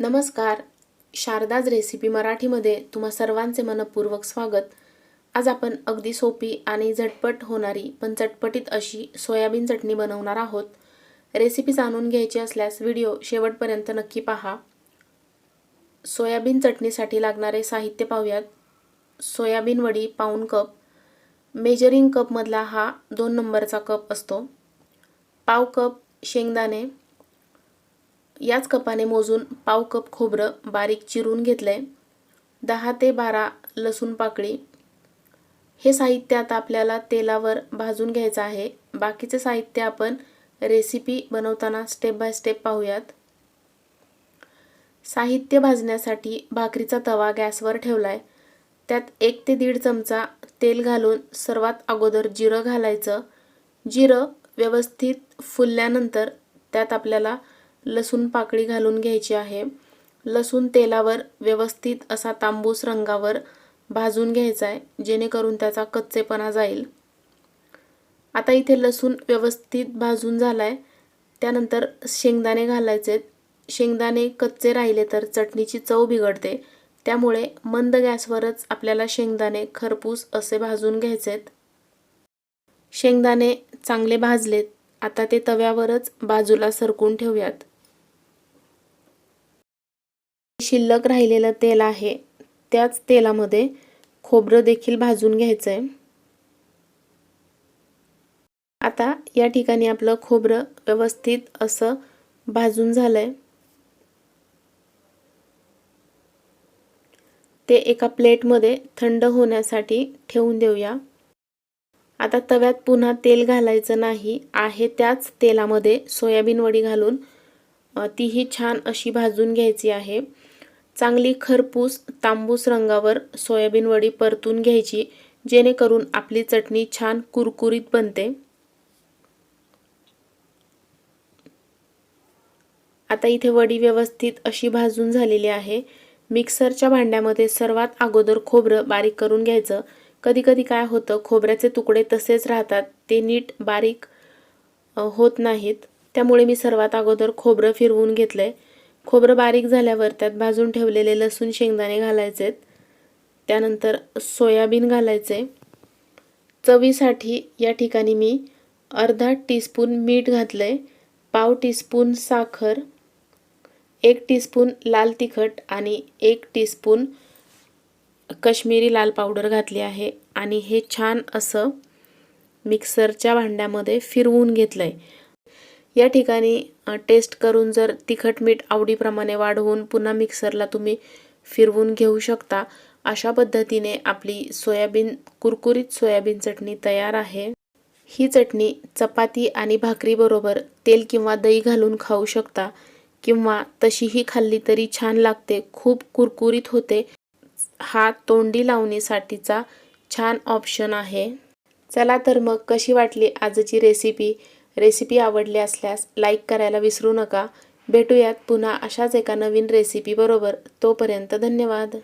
नमस्कार. शारदाज रेसिपी मराठीमध्ये तुम्हा सर्वांचे मनपूर्वक स्वागत. आज आपण अगदी सोपी आणि झटपट होणारी पण चटपटीत अशी सोयाबीन चटणी बनवणार आहोत. रेसिपी जाणून घ्यायची असल्यास व्हिडिओ शेवटपर्यंत नक्की पहा. सोयाबीन चटणीसाठी लागणारे साहित्य पाहूयात. सोयाबीन वडी पाऊण कप. मेजरिंग कपमधला हा दोन नंबरचा कप असतो. पाव कप शेंगदाणे. याच कपाने मोजून पाव कप खोबरं बारीक चिरून घेतलं आहे दहा ते बारा लसूण पाकळी. हे साहित्य आता आपल्याला तेलावर भाजून घ्यायचं आहे. बाकीचे साहित्य आपण रेसिपी बनवताना स्टेप बाय स्टेप पाहूयात. साहित्य भाजण्यासाठी भाकरीचा तवा गॅसवर ठेवला आहे त्यात एक ते दीड चमचा तेल घालून सर्वात अगोदर जिरं घालायचं. जिरं व्यवस्थित फुलल्यानंतर त्यात आपल्याला लसूण पाकळी घालून घ्यायची आहे. लसूण तेलावर व्यवस्थित असा तांबूस रंगावर भाजून घ्यायचा आहे जेणेकरून त्याचा कच्चेपणा जाईल. आता इथे लसूण व्यवस्थित भाजून झाला आहे त्यानंतर शेंगदाणे घालायचे शेंगदाणे कच्चे राहिले तर चटणीची चव बिघडते. त्यामुळे मंद गॅसवरच आपल्याला शेंगदाणे खरपूस असे भाजून घ्यायचेत शेंगदाणे चांगले भाजलेत. आता ते तव्यावरच बाजूला सरकून ठेवूयात. शिल्लक राहिलेलं तेल आहे त्याच तेलामध्ये खोबरं देखील भाजून घ्यायचं आहे आता या ठिकाणी आपलं खोबरं व्यवस्थित असं भाजून झालंय. ते एका प्लेटमध्ये थंड होण्यासाठी ठेवून देऊया. आता तव्यात पुन्हा तेल घालायचं नाही आहे त्याच तेलामध्ये सोयाबीन वडी घालून तीही छान अशी भाजून घ्यायची आहे. चांगली खरपूस तांबूस रंगावर सोयाबीन वडी परतून घ्यायची जेणेकरून आपली चटणी छान कुरकुरीत बनते. आता इथे वडी व्यवस्थित अशी भाजून झालेली आहे. मिक्सरच्या भांड्यामध्ये सर्वात अगोदर खोबरं बारीक करून घ्यायचं. कधी कधी काय होतं खोबऱ्याचे तुकडे तसेच राहतात ते नीट बारीक होत नाहीत. त्यामुळे मी सर्वात अगोदर खोबरं फिरवून घेतलंय. खोबरं बारीक झाल्यावर त्यात भाजून ठेवलेले लसूण शेंगदाणे घालायचेत. त्यानंतर सोयाबीन घालायचे चवीसाठी या ठिकाणी मी अर्धा टीस्पून मीठ घातलं आहे पाव टीस्पून साखर एक टीस्पून लाल तिखट आणि एक टीस्पून कश्मीरी लाल पावडर घातली आहे आणि हे छान असं मिक्सरच्या भांड्यामध्ये फिरवून घेतलं आहे या ठिकाणी टेस्ट करून जर तिखट मीठ आवडीप्रमाणे वाढवून पुन्हा मिक्सरला तुम्ही फिरवून घेऊ शकता. अशा पद्धतीने आपली सोयाबीन कुरकुरीत सोयाबीन चटणी तयार आहे. ही चटणी चपाती आणि भाकरीबरोबर तेल किंवा दही घालून खाऊ शकता किंवा तशीही खाल्ली तरी छान लागते. खूप कुरकुरीत होते. हा तोंडी लावणीसाठीचा छान ऑप्शन आहे. चला तर मग कशी वाटली आजची रेसिपी रेसिपी आवडली असल्यास लाईक करायला विसरू नका. भेटूयात पुन्हा अशाच एका नवीन रेसिपीबरोबर तोपर्यंत धन्यवाद.